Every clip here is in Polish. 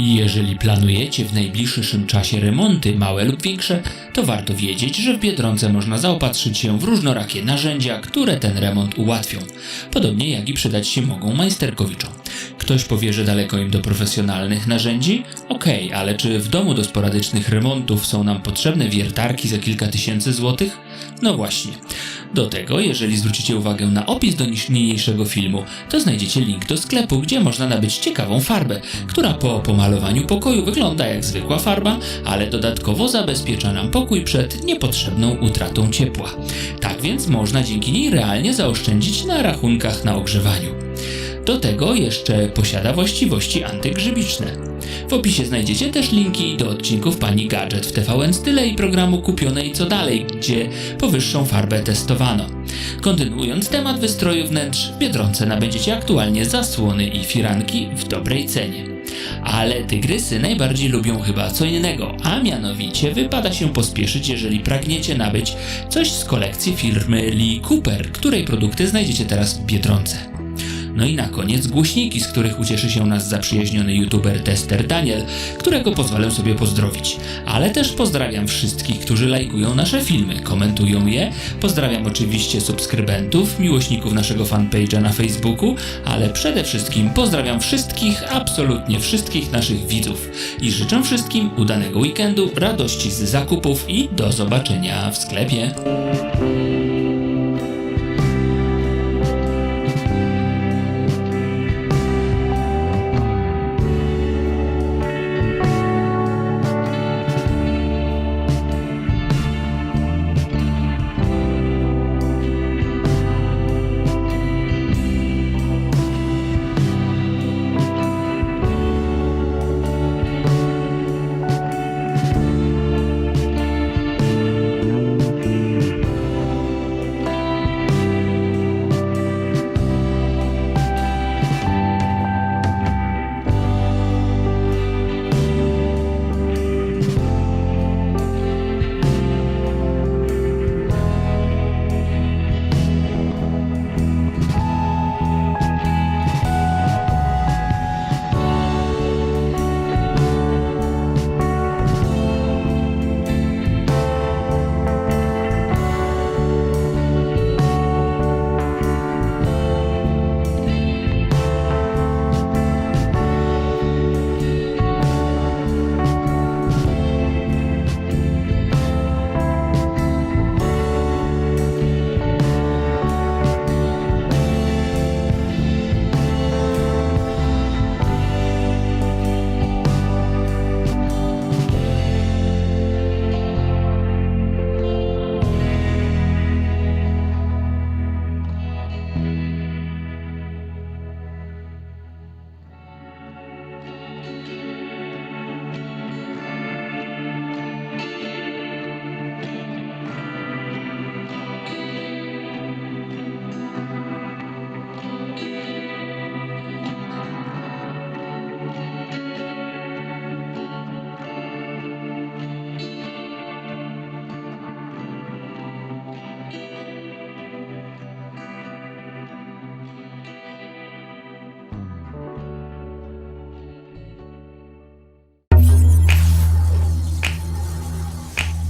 Jeżeli planujecie w najbliższym czasie remonty, małe lub większe, to warto wiedzieć, że w Biedronce można zaopatrzyć się w różnorakie narzędzia, które ten remont ułatwią. Podobnie jak i przydać się mogą majsterkowiczom. Ktoś powie, że daleko im do profesjonalnych narzędzi? Okej, ale czy w domu do sporadycznych remontów są nam potrzebne wiertarki za kilka tysięcy złotych? No właśnie. Do tego, jeżeli zwrócicie uwagę na opis do niniejszego filmu, to znajdziecie link do sklepu, gdzie można nabyć ciekawą farbę, która po pomalowaniu pokoju wygląda jak zwykła farba, ale dodatkowo zabezpiecza nam pokój przed niepotrzebną utratą ciepła. Tak więc można dzięki niej realnie zaoszczędzić na rachunkach na ogrzewaniu. Do tego jeszcze posiada właściwości antygrzybiczne. W opisie znajdziecie też linki do odcinków Pani Gadżet w TVN Style i programu Kupione i Co Dalej, gdzie powyższą farbę testowano. Kontynuując temat wystroju wnętrz, w Biedronce nabędziecie aktualnie zasłony i firanki w dobrej cenie. Ale tygrysy najbardziej lubią chyba co innego, a mianowicie wypada się pospieszyć, jeżeli pragniecie nabyć coś z kolekcji firmy Lee Cooper, której produkty znajdziecie teraz w Biedronce. No i na koniec głośniki, z których ucieszy się nas zaprzyjaźniony youtuber tester Daniel, którego pozwolę sobie pozdrowić. Ale też pozdrawiam wszystkich, którzy lajkują nasze filmy, komentują je. Pozdrawiam oczywiście subskrybentów, miłośników naszego fanpage'a na Facebooku, ale przede wszystkim pozdrawiam wszystkich, absolutnie wszystkich naszych widzów. I życzę wszystkim udanego weekendu, radości z zakupów i do zobaczenia w sklepie.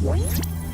What?